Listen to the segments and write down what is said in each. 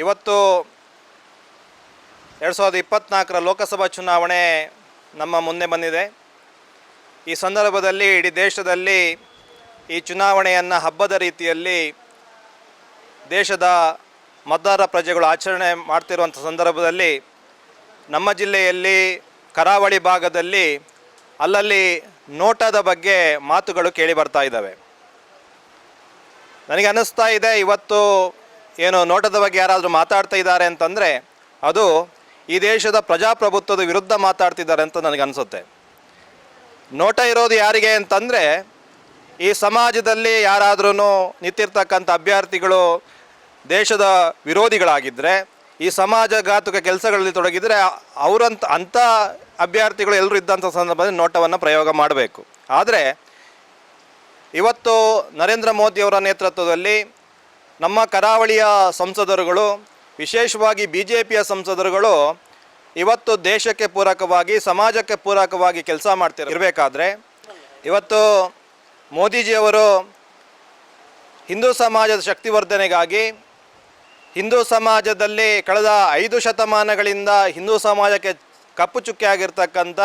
ಇವತ್ತು ಎರಡು ಸಾವಿರದ ಇಪ್ಪತ್ತ್ನಾಲ್ಕರ ಲೋಕಸಭಾ ಚುನಾವಣೆ ನಮ್ಮ ಮುಂದೆ ಬಂದಿದೆ. ಈ ಸಂದರ್ಭದಲ್ಲಿ ಇಡೀ ದೇಶದಲ್ಲಿ ಈ ಚುನಾವಣೆಯನ್ನು ಹಬ್ಬದ ರೀತಿಯಲ್ಲಿ ದೇಶದ ಮತದಾರ ಪ್ರಜೆಗಳು ಆಚರಣೆ ಮಾಡ್ತಿರುವಂಥ ಸಂದರ್ಭದಲ್ಲಿ ನಮ್ಮ ಜಿಲ್ಲೆಯಲ್ಲಿ ಕರಾವಳಿ ಭಾಗದಲ್ಲಿ ಅಲ್ಲಲ್ಲಿ ನೋಟದ ಬಗ್ಗೆ ಮಾತುಗಳು ಕೇಳಿ ಬರ್ತಾ ಇದ್ದಾವೆ. ನನಗೆ ಅನ್ನಿಸ್ತಾ ಇದೆ, ಇವತ್ತು ಏನು ನೋಟದ ಬಗ್ಗೆ ಯಾರಾದರೂ ಮಾತಾಡ್ತಾ ಇದ್ದಾರೆ ಅಂತಂದರೆ ಅದು ಈ ದೇಶದ ಪ್ರಜಾಪ್ರಭುತ್ವದ ವಿರುದ್ಧ ಮಾತಾಡ್ತಿದ್ದಾರೆ ಅಂತ ನನಗೆ ಅನಿಸುತ್ತೆ ನೋಟ ಇರೋದು ಯಾರಿಗೆ ಅಂತಂದರೆ ಈ ಸಮಾಜದಲ್ಲಿ ಯಾರಾದ್ರೂ ನಿಂತಿರ್ತಕ್ಕಂಥ ಅಭ್ಯರ್ಥಿಗಳು ದೇಶದ ವಿರೋಧಿಗಳಾಗಿದ್ದರೆ ಈ ಸಮಾಜಘಾತುಕ ಕೆಲಸಗಳಲ್ಲಿ ತೊಡಗಿದರೆ ಅವರಂತ ಅಂಥ ಅಭ್ಯರ್ಥಿಗಳು ಎಲ್ಲರೂ ಇದ್ದಂಥ ಸಂದರ್ಭದಲ್ಲಿ ನೋಟವನ್ನು ಪ್ರಯೋಗ ಮಾಡಬೇಕು. ಆದರೆ ಇವತ್ತು ನರೇಂದ್ರ ಮೋದಿಯವರ ನೇತೃತ್ವದಲ್ಲಿ ನಮ್ಮ ಕರಾವಳಿಯ ಸಂಸದರುಗಳು, ವಿಶೇಷವಾಗಿ ಬಿ ಜೆ ಪಿಯ ಸಂಸದರುಗಳು ಇವತ್ತು ದೇಶಕ್ಕೆ ಪೂರಕವಾಗಿ, ಸಮಾಜಕ್ಕೆ ಪೂರಕವಾಗಿ ಕೆಲಸ ಮಾಡ್ತಿರ, ಇರಬೇಕಾದ್ರೆ ಇವತ್ತು ಮೋದಿಜಿಯವರು ಹಿಂದೂ ಸಮಾಜದ ಶಕ್ತಿವರ್ಧನೆಗಾಗಿ, ಹಿಂದೂ ಸಮಾಜದಲ್ಲಿ ಕಳೆದ ಐದು ಶತಮಾನಗಳಿಂದ ಹಿಂದೂ ಸಮಾಜಕ್ಕೆ ಕಪ್ಪು ಚುಕ್ಕೆ ಆಗಿರ್ತಕ್ಕಂಥ,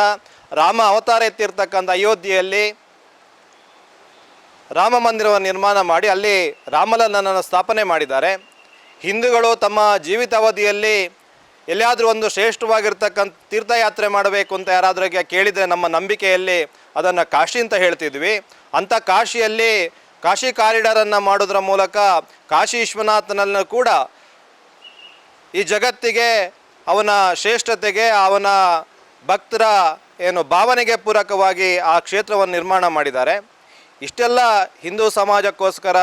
ರಾಮ ಅವತಾರ ಎತ್ತಿರ್ತಕ್ಕಂಥ ಅಯೋಧ್ಯೆಯಲ್ಲಿ ರಾಮ ಮಂದಿರವನ್ನು ನಿರ್ಮಾಣ ಮಾಡಿ ಅಲ್ಲಿ ರಾಮಲಲ್ಲನನ್ನು ಸ್ಥಾಪನೆ ಮಾಡಿದ್ದಾರೆ. ಹಿಂದೂಗಳು ತಮ್ಮ ಜೀವಿತಾವಧಿಯಲ್ಲಿ ಎಲ್ಲಿಯಾದರೂ ಒಂದು ಶ್ರೇಷ್ಠವಾಗಿರ್ತಕ್ಕಂಥ ತೀರ್ಥಯಾತ್ರೆ ಮಾಡಬೇಕು ಅಂತ ಯಾರಾದರೂ ಕೇಳಿದರೆ ನಮ್ಮ ನಂಬಿಕೆಯಲ್ಲಿ ಅದನ್ನು ಕಾಶಿ ಅಂತ ಹೇಳ್ತಿದ್ವಿ. ಅಂಥ ಕಾಶಿಯಲ್ಲಿ ಕಾಶಿ ಕಾರಿಡಾರನ್ನು ಮಾಡೋದ್ರ ಮೂಲಕ ಕಾಶಿ ವಿಶ್ವನಾಥನನ್ನು ಕೂಡ ಈ ಜಗತ್ತಿಗೆ ಅವನ ಶ್ರೇಷ್ಠತೆಗೆ, ಅವನ ಭಕ್ತರ ಏನು ಭಾವನೆಗೆ ಪೂರಕವಾಗಿ ಆ ಕ್ಷೇತ್ರವನ್ನು ನಿರ್ಮಾಣ ಮಾಡಿದ್ದಾರೆ. ಇಷ್ಟೆಲ್ಲ ಹಿಂದೂ ಸಮಾಜಕ್ಕೋಸ್ಕರ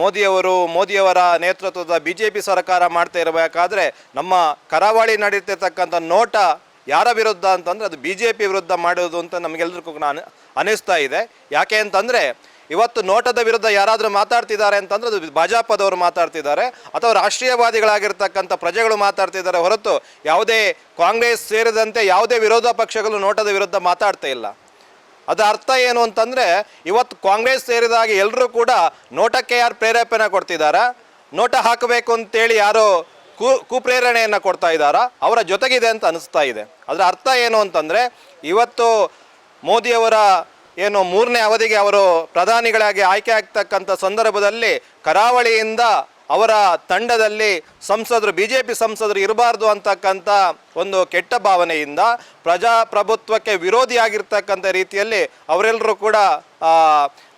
ಮೋದಿಯವರು, ಮೋದಿಯವರ ನೇತೃತ್ವದ ಬಿ ಜೆ ಪಿ ಸರ್ಕಾರ ಮಾಡ್ತಾ ಇರಬೇಕಾದ್ರೆ ನಮ್ಮ ಕರಾವಳಿ ನಡೀತಿರ್ತಕ್ಕಂಥ ನೋಟ ಯಾರ ವಿರುದ್ಧ ಅಂತಂದರೆ ಅದು ಬಿ ಜೆ ಪಿ ವಿರುದ್ಧ ಮಾಡೋದು ಅಂತ ನಮಗೆಲ್ಲರಿಗೂ ನಾನು ಅನಿಸ್ತಾ ಇದೆ. ಯಾಕೆ ಅಂತಂದರೆ ಇವತ್ತು ನೋಟದ ವಿರುದ್ಧ ಯಾರಾದರೂ ಮಾತಾಡ್ತಿದ್ದಾರೆ ಅಂತಂದರೆ ಅದು ಭಾಜಪದವರು ಮಾತಾಡ್ತಿದ್ದಾರೆ, ಅಥವಾ ರಾಷ್ಟ್ರೀಯವಾದಿಗಳಾಗಿರ್ತಕ್ಕಂಥ ಪ್ರಜೆಗಳು ಮಾತಾಡ್ತಿದ್ದಾರೆ ಹೊರತು ಯಾವುದೇ ಕಾಂಗ್ರೆಸ್ ಸೇರಿದಂತೆ ಯಾವುದೇ ವಿರೋಧ ಪಕ್ಷಗಳು ನೋಟದ ವಿರುದ್ಧ ಮಾತಾಡ್ತಾ ಇಲ್ಲ. ಅದರ ಅರ್ಥ ಏನು ಅಂತಂದರೆ, ಇವತ್ತು ಕಾಂಗ್ರೆಸ್ ಸೇರಿದಾಗ ಎಲ್ಲರೂ ಕೂಡ ನೋಟಕ್ಕೆ ಯಾರು ಪ್ರೇರೇಪಣೆ ಕೊಡ್ತಿದ್ದಾರೆ ನೋಟ ಹಾಕಬೇಕು ಅಂತೇಳಿ ಯಾರು ಕು, ಕುಪ್ರೇರಣೆಯನ್ನು ಕೊಡ್ತಾ ಇದ್ದಾರಾ ಅವರ ಜೊತೆಗಿದೆ ಅಂತ ಅನಿಸ್ತಾ ಇದೆ. ಅದರ ಅರ್ಥ ಏನು ಅಂತಂದರೆ, ಇವತ್ತು ಮೋದಿಯವರ ಏನು ಮೂರನೇ ಅವಧಿಗೆ ಅವರು ಪ್ರಧಾನಿಗಳಾಗಿ ಆಯ್ಕೆ ಆಗ್ತಕ್ಕಂಥ ಸಂದರ್ಭದಲ್ಲಿ ಕರಾವಳಿಯಿಂದ ಅವರ ತಂಡದಲ್ಲಿ ಸಂಸದರು ಬಿ ಜೆ ಪಿ ಸಂಸದರು ಇರಬಾರ್ದು ಅಂತಕ್ಕಂಥ ಒಂದು ಕೆಟ್ಟ ಭಾವನೆಯಿಂದ ಪ್ರಜಾಪ್ರಭುತ್ವಕ್ಕೆ ವಿರೋಧಿಯಾಗಿರ್ತಕ್ಕಂಥ ರೀತಿಯಲ್ಲಿ ಅವರೆಲ್ಲರೂ ಕೂಡ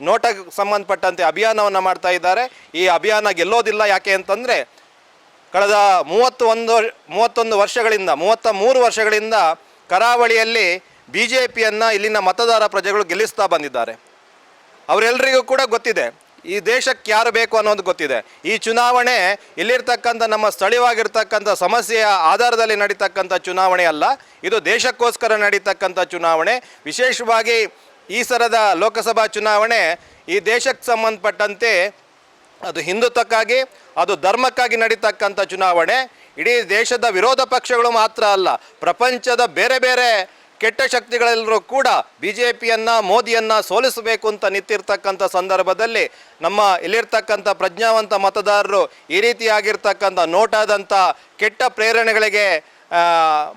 ನೋಟಕ್ಕೆ ಸಂಬಂಧಪಟ್ಟಂತೆ ಅಭಿಯಾನವನ್ನು ಮಾಡ್ತಾ ಇದ್ದಾರೆ. ಈ ಅಭಿಯಾನ ಗೆಲ್ಲೋದಿಲ್ಲ ಯಾಕೆ ಅಂತಂದರೆ, ಕಳೆದ ಮೂವತ್ತು ಒಂದು, ಮೂವತ್ತೊಂದು ವರ್ಷಗಳಿಂದ, ಮೂವತ್ತ ಮೂರು ವರ್ಷಗಳಿಂದ ಕರಾವಳಿಯಲ್ಲಿ ಬಿ ಜೆ ಪಿಯನ್ನು ಇಲ್ಲಿನ ಮತದಾರ ಪ್ರಜೆಗಳು ಗೆಲ್ಲಿಸ್ತಾ ಬಂದಿದ್ದಾರೆ. ಅವರೆಲ್ಲರಿಗೂ ಕೂಡ ಗೊತ್ತಿದೆ ಈ ದೇಶಕ್ಕೆ ಯಾರು ಬೇಕು ಅನ್ನೋದು ಗೊತ್ತಿದೆ. ಈ ಚುನಾವಣೆ ಇಲ್ಲಿರ್ತಕ್ಕಂಥ ನಮ್ಮ ಸ್ಥಳೀಯವಾಗಿರ್ತಕ್ಕಂಥ ಸಮಸ್ಯೆಯ ಆಧಾರದಲ್ಲಿ ನಡೀತಕ್ಕಂಥ ಚುನಾವಣೆ ಅಲ್ಲ, ಇದು ದೇಶಕ್ಕೋಸ್ಕರ ನಡೀತಕ್ಕಂಥ ಚುನಾವಣೆ. ವಿಶೇಷವಾಗಿ ಈ ಸರದ ಲೋಕಸಭಾ ಚುನಾವಣೆ ಈ ದೇಶಕ್ಕೆ ಸಂಬಂಧಪಟ್ಟಂತೆ ಅದು ಹಿಂದುತ್ವಕ್ಕಾಗಿ, ಅದು ಧರ್ಮಕ್ಕಾಗಿ ನಡೀತಕ್ಕಂಥ ಚುನಾವಣೆ. ಇಡೀ ದೇಶದ ವಿರೋಧ ಪಕ್ಷಗಳು ಮಾತ್ರ ಅಲ್ಲ, ಪ್ರಪಂಚದ ಬೇರೆ ಬೇರೆ ಕೆಟ್ಟ ಶಕ್ತಿಗಳೆಲ್ಲರೂ ಕೂಡ ಬಿ ಜೆ ಪಿಯನ್ನು ಮೋದಿಯನ್ನು ಸೋಲಿಸಬೇಕು ಅಂತ ನಿಂತಿರ್ತಕ್ಕಂಥ ಸಂದರ್ಭದಲ್ಲಿ ನಮ್ಮ ಇಲ್ಲಿರ್ತಕ್ಕಂಥ ಪ್ರಜ್ಞಾವಂತ ಮತದಾರರು ಈ ರೀತಿಯಾಗಿರ್ತಕ್ಕಂಥ ನೋಟಾದಂಥ ಕೆಟ್ಟ ಪ್ರೇರಣೆಗಳಿಗೆ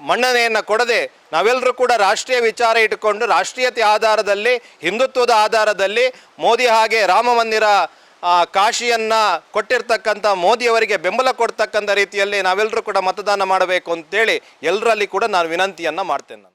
ಮನ್ನಣೆಯನ್ನು ಕೊಡದೆ ನಾವೆಲ್ಲರೂ ಕೂಡ ರಾಷ್ಟ್ರೀಯ ವಿಚಾರ ಇಟ್ಟುಕೊಂಡು ರಾಷ್ಟ್ರೀಯತೆ ಆಧಾರದಲ್ಲಿ, ಹಿಂದುತ್ವದ ಆಧಾರದಲ್ಲಿ ಮೋದಿ ಹಾಗೆ ರಾಮ ಮಂದಿರ ಕಾಶಿಯನ್ನು ಕೊಟ್ಟಿರ್ತಕ್ಕಂಥ ಮೋದಿಯವರಿಗೆ ಬೆಂಬಲ ಕೊಡ್ತಕ್ಕಂಥ ರೀತಿಯಲ್ಲಿ ನಾವೆಲ್ಲರೂ ಕೂಡ ಮತದಾನ ಮಾಡಬೇಕು ಅಂತೇಳಿ ಎಲ್ಲರಲ್ಲಿ ಕೂಡ ನಾನು ವಿನಂತಿಯನ್ನು ಮಾಡ್ತೇನೆ